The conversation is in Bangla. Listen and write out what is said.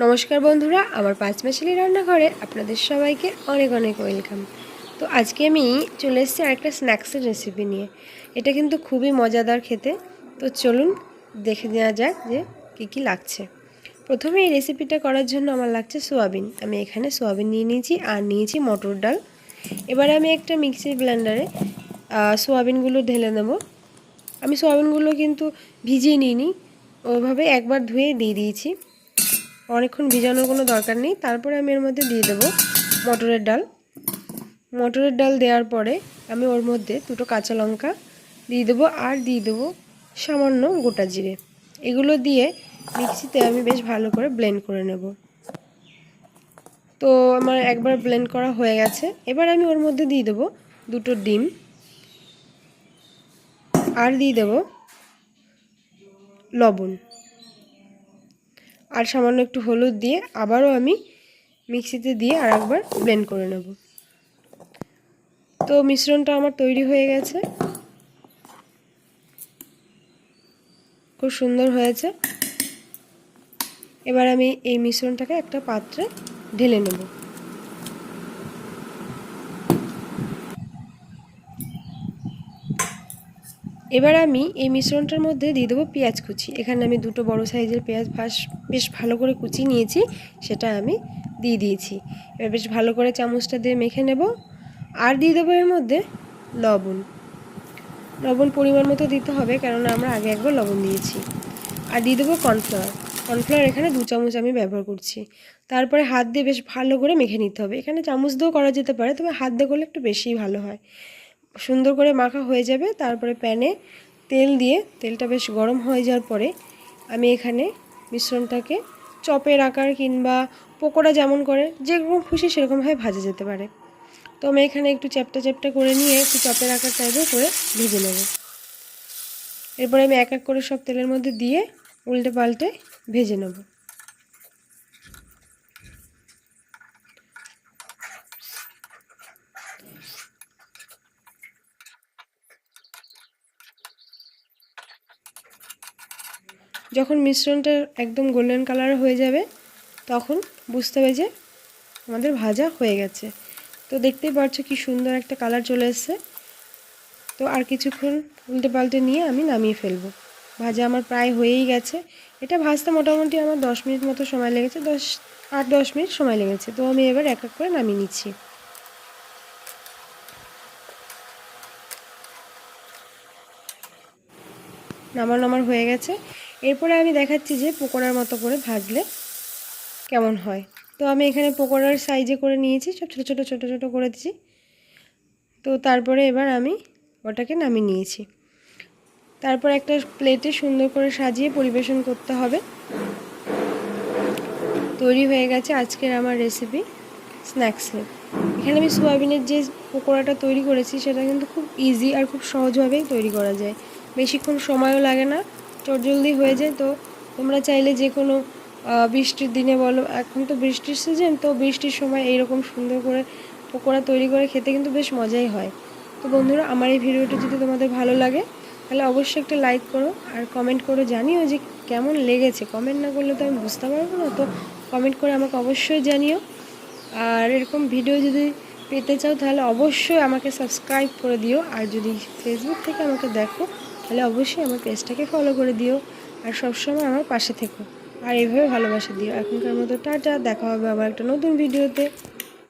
নমস্কার বন্ধুরা, আমার পাঁচ মাসালি রান্নাঘরে আপনাদের সবাইকে অনেক অনেক ওয়েলকাম। তো আজকে আমি চলে এসেছি আরেকটা স্ন্যাক্সের রেসিপি নিয়ে। এটা কিন্তু খুবই মজাদার খেতে। তো চলুন দেখে নেওয়া যাক যে কী কী লাগছে। প্রথমে এই রেসিপিটা করার জন্য আমার লাগছে সোয়াবিন। আমি এখানে সোয়াবিন নিয়ে নিয়েছি আর নিয়েছি মটর ডাল। এবারে আমি একটা মিক্সির ব্লেন্ডারে সোয়াবিনগুলো ঢেলে নেব। আমি সোয়াবিনগুলো কিন্তু ভিজিয়ে নিইনি। ওইভাবে একবার ধুয়ে দিয়ে দিয়েছি। অনেকক্ষণ ভিজানোর কোনো দরকার নেই। তারপরে আমি এর মধ্যে দিয়ে দেবো মটরের ডাল। মটরের ডাল দেওয়ার পরে আমি ওর মধ্যে দুটো কাঁচা লঙ্কা দিয়ে দেবো আর দিয়ে দেবো সামান্য গোটা জিরে। এগুলো দিয়ে মিক্সিতে আমি বেশ ভালো করে ব্লেন্ড করে নেব। তো আমার একবার ব্লেন্ড করা হয়ে গেছে। এবার আমি ওর মধ্যে দিয়ে দেবো দুটো ডিম। আর দিয়ে দেবো লবণ। আর সামান্য একটু হলুদ দিয়ে আবারও আমি মিক্সিতে দিয়ে আর একবার ব্লেন্ড করে নেব। তো মিশ্রণটা আমার তৈরি হয়ে গেছে। খুব সুন্দর হয়েছে। এবার আমি এই মিশ্রণটাকে একটা পাত্রে ঢেলে নেব। এবার আমি এই মিশ্রণটার মধ্যে দিয়ে দেবো পেঁয়াজ কুচি। এখানে আমি দুটো বড় সাইজের পেঁয়াজ ভাস বেশ ভালো করে কুচি নিয়েছি, সেটা আমি দিয়ে দিয়েছি। এবার বেশ ভালো করে চামচটা দিয়ে মেখে নেব, আর দিয়ে দেবো এর মধ্যে লবণ। লবণ পরিমাণ মতো দিতে হবে, কেননা আমরা আগে একবার লবণ দিয়েছি। আর দিয়ে দেবো কর্নফ্লাওয়ার। কর্নফ্লাওয়ার এখানে দু চামচ আমি ব্যবহার করছি। তারপরে হাত দিয়ে বেশ ভালো করে মেখে নিতে হবে। এখানে চামচ দিয়েও করা যেতে পারে, তবে হাত দিয়ে করলে একটু বেশিই ভালো হয়। সুন্দর করে মাখা হয়ে যাবে, তারপরে প্যানে তেল দিয়ে, তেলটা বেশ গরম হয়ে যাওয়ার পরে আমি এখানে মিশ্রণটাকে চপের আকার কিংবা পকোড়া যেমন করে, যেরকম খুশি সেরকমভাবে ভাজা যেতে পারে। তো আমি এখানে একটু চ্যাপটা চ্যাপটা করে নিয়ে একটু চপের আকার টাইপের করে ভেজে নেব। এরপরে আমি এক এক করে সব তেলের মধ্যে দিয়ে উল্টে পাল্টে ভেজে নেব। যখন মিশ্রণটা একদম গোল্ডেন কালার হয়ে যাবে, তখন বুঝতে হবে যে আমাদের ভাজা হয়ে গেছে। তো দেখতেই পাচ্ছ কি সুন্দর একটা কালার চলে এসছে। তো আর কিছুক্ষণ উল্টে পাল্টে নিয়ে আমি নামিয়ে ফেলব। ভাজা আমার প্রায় হয়েই গেছে। এটা ভাজতে মোটামুটি আমার দশ মিনিট মতো সময় লেগেছে, দশ, আট, দশ মিনিট সময় লেগেছে। তো আমি এবার এক এক করে নামিয়ে নিচ্ছি। নামানো আমার হয়ে গেছে। এরপরে আমি দেখাচ্ছি যে পকোড়ার মতো করে ভাজলে কেমন হয়। তো আমি এখানে পকোড়ার সাইজে করে নিয়েছি, সব ছোটো ছোটো ছোটো ছোটো করে দিচ্ছি তো তারপরে এবার আমি ওটাকে নামিয়ে নিয়েছি। তারপর একটা প্লেটে সুন্দর করে সাজিয়ে পরিবেশন করতে হবে। তৈরি হয়ে গেছে আজকের আমার রেসিপি স্ন্যাক্সের এখানে আমি সোয়াবিনের যে পকোড়াটা তৈরি করেছি, সেটা কিন্তু খুব ইজি আর খুব সহজভাবেই তৈরি করা যায়। বেশিক্ষণ সময়ও লাগে না। চটজলদি হয়ে যায়, তো তোমরা চাইলে যে কোনো বৃষ্টির দিনে বলো এখন তো বৃষ্টির সিজন তো বৃষ্টির সময় এইরকম সুন্দর করে পকোড়া তৈরি করে খেতে কিন্তু বেশ মজাই হয়। তো বন্ধুরা, আমার এই ভিডিওটা যদি তোমাদের ভালো লাগে, তাহলে অবশ্যই একটা লাইক করো আর কমেন্ট করে জানিও যে কেমন লেগেছে। কমেন্ট না করলে তো আমি বুঝতে পারব না, তো কমেন্ট করে আমাকে অবশ্যই জানিও। আর এরকম ভিডিও যদি পেতে চাও, তাহলে অবশ্যই আমাকে সাবস্ক্রাইব করে দিও। আর যদি ফেসবুক থেকে আমাকে দেখো তাহলে অবশ্যই আমার পেজটাকে ফলো করে দিও আর সবসময় আমার পাশে থেকো। আর এইভাবে ভালোবাসা দিও। এখনকার মতো টাটা, দেখা হবে আবার একটা নতুন ভিডিওতে